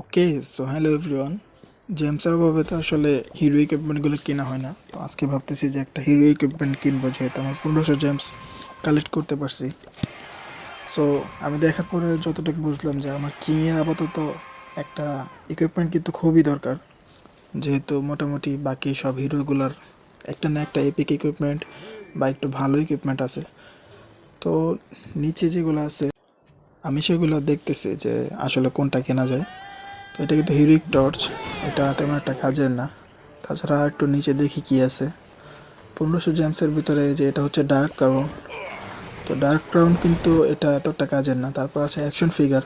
ওকে so hello everyone জেমসের অভাবে তো আসলে হিরো ইকুইপমেন্টগুলো কেনা হয় না। তো আজকে ভাবতেছি যে একটা হিরো ইকুইপমেন্ট কিনবো, যেহেতু আমার পনেরোশো জেমস কালেক্ট করতে পারছি। সো আমি দেখার পরে যতটুকু বুঝলাম যে আমার কিংয়ের আপাতত একটা ইকুইপমেন্ট কিন্তু খুবই দরকার। যেহেতু মোটামুটি বাকি সব হিরোগুলার একটা না একটা এপিক ইকুইপমেন্ট বা একটু ভালো ইকুইপমেন্ট আছে। তো নিচে যেগুলো আছে, আমি সেগুলো দেখতেছি যে আসলে কোনটা কেনা যায়। তো এটা কিন্তু হিরোইক টর্চ। এটা তেমন একটা কাজের না। তাছাড়া একটু নিচে দেখি কি আছে। পনেরোশো জেমসের ভিতরে যে এটা হচ্ছে ডার্ক ক্রাউন। তো ডার্ক ক্রাউন কিন্তু এটা এতটা কাজের না। তারপর আছে অ্যাকশন ফিগার।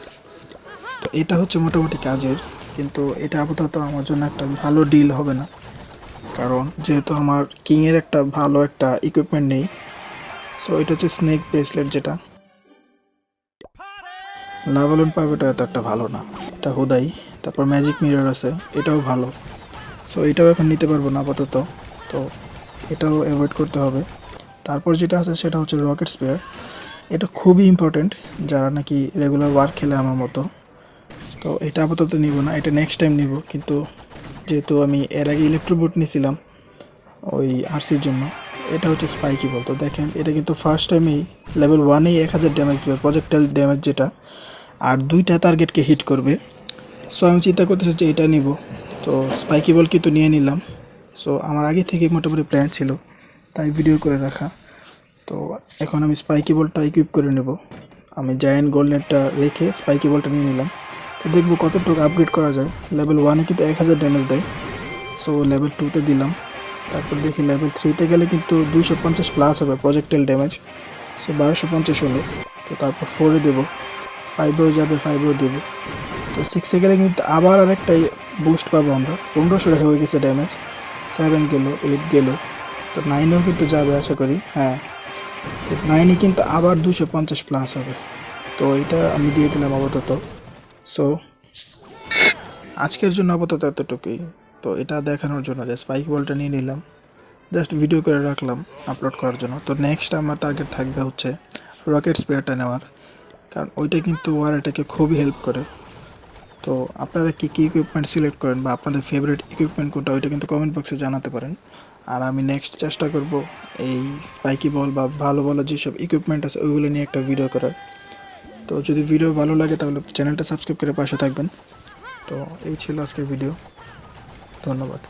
তো এটা হচ্ছে মোটামুটি কাজের। কিন্তু এটা আপাতত আমার জন্য একটা ভালো ডিল হবে না। কারণ যেহেতু আমার কিংয়ের একটা ভালো একটা ইকুইপমেন্ট নেই। সো এটা হচ্ছে স্নেক ব্রেসলেট যেটা। লাভালন পাবে এটা এত একটা ভালো না। এটা হুদাই। তারপর ম্যাজিক মিরর আছে, এটাও ভালো। সো এটাও এখন নিতে পারব না আপাতত। তো, এটাও অ্যাভয়েড করতে হবে। তারপর যেটা আছে, সেটা হচ্ছে রকেট স্পেয়ার এটা খুবই ইম্পর্টেন্ট যারা নাকি রেগুলার ওয়ার্ক খেলে আমার মতো। তো, এটা আপাতত নিব না, এটা নেক্সট টাইম নিব। কিন্তু, যেহেতু আমি এর আগে ইলেকট্রোবুট নিয়েছিলাম ওই আরসির জন্য, এটা হচ্ছে স্পাইকি বলতো। দেখেন, এটা কিন্তু ফার্স্ট টাইমেই লেভেল ওয়ানেই এক হাজার ড্যামেজ দেবে প্রজেক্টাইল ড্যামেজ যেটা। আর দুইটা টার্গেটকে হিট করবে। সো আমি চিন্তা করতেছি যে এটা নিব। তো স্পাইকি বল কিন্তু নিয়ে নিলাম। সো আমার আগে থেকে মোটামুটি প্ল্যান ছিল, তাই ভিডিও করে রাখা। তো এখন আমি স্পাইকি বলটা ইকুইপ করে নেব। আমি জায়েন্ট গোল্ডনেটটা রেখে স্পাইকি বলটা নিয়ে নিলাম। তো দেখব কতটুকু আপগ্রেড করা যায়। লেভেল ওয়ানে কিন্তু এক হাজার ড্যামেজ দেয়। সো লেভেল টুতে দিলাম। তারপর দেখি লেভেল থ্রিতে গেলে কিন্তু দুইশো পঞ্চাশ প্লাস হবে প্রজেক্টাইল ড্যামেজ সো বারোশো পঞ্চাশ হলো। তো তারপর ফোরে দেবো। ফাইভেও যাবে ফাইভেও দেবো। তো সিক্সে গেলে কিন্তু আবার আরেকটা বুস্ট পাবো আমরা। পনেরোশো রেখে হয়ে গেছে ড্যামেজ সেভেন গেলো এইট গেলো। তো নাইনেও কিন্তু যাবে আশা করি হ্যাঁ। তো নাইনে কিন্তু আবার দুশো পঞ্চাশ প্লাস হবে। তো এটা আমি দিয়ে দিলাম আপাতত। সো আজকের জন্য আপাতত এতটুকুই। তো এটা দেখানোর জন্য যে স্পাইক বলটা নিয়ে নিলাম। জাস্ট ভিডিও করে রাখলাম আপলোড করার জন্য। তো নেক্সট আমার টার্গেট থাকবে হচ্ছে রকেট স্পেয়ারটা নেওয়ার। কারণ ওইটা কিন্তু ওয়ার এটাকে খুবই হেল্প করে। তো আপনারা কী কী ইকুইপমেন্ট সিলেক্ট করেন বা আপনাদের ফেভারিট ইকুইপমেন্ট কোনটা, ওইটা কিন্তু কমেন্ট বক্সে জানাতে পারেন। আর আমি নেক্সট চেষ্টা করব এই স্পাইকি বল বা ভালো ভালো যেসব ইকুইপমেন্ট আছে, ওইগুলো নিয়ে একটা ভিডিও করার। তো যদি ভিডিও ভালো লাগে তাহলে চ্যানেলটা সাবস্ক্রাইব করে পাশে থাকবেন। তো এই ছিল আজকের ভিডিও ধন্যবাদ।